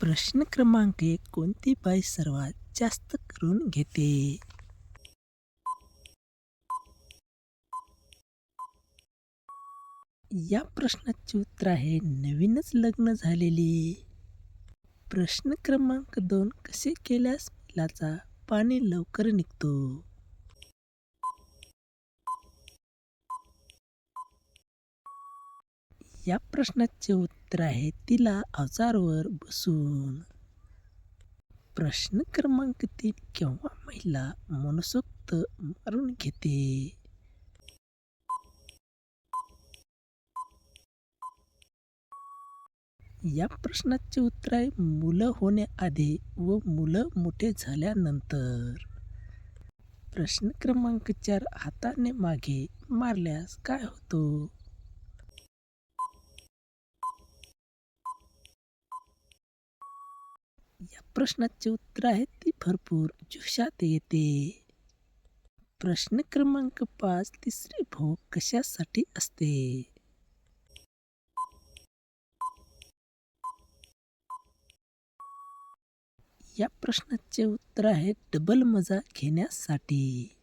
प्रश्न क्रमांक एक कोणती बाई सर्वात जास्त करून घेते. या प्रश्नाचे उत्तर आहे नवीनच लग्न झालेली. प्रश्न क्रमांक दोन कसे केल्यास बैलाचा पाणी लवकर निघतो? या प्रश्नाचे उत्तर आहे तिला अवजारवर बसून. प्रश्न क्रमांक तीन केव्हा महिला मनसोक्त मारून घेते? या प्रश्नाचे उत्तर आहे मुलं होण्याआधी व मुलं मोठे झाल्यानंतर. प्रश्न क्रमांक चार हाताने मागे मारल्यास काय होतो? या प्रश्नाचे उत्तर आहेत ती भरपूर जोशात येते. प्रश्न क्रमांक पाच तिसरी भोग कशासाठी असते? या प्रश्नाचे उत्तर आहे डबल मजा घेण्यासाठी.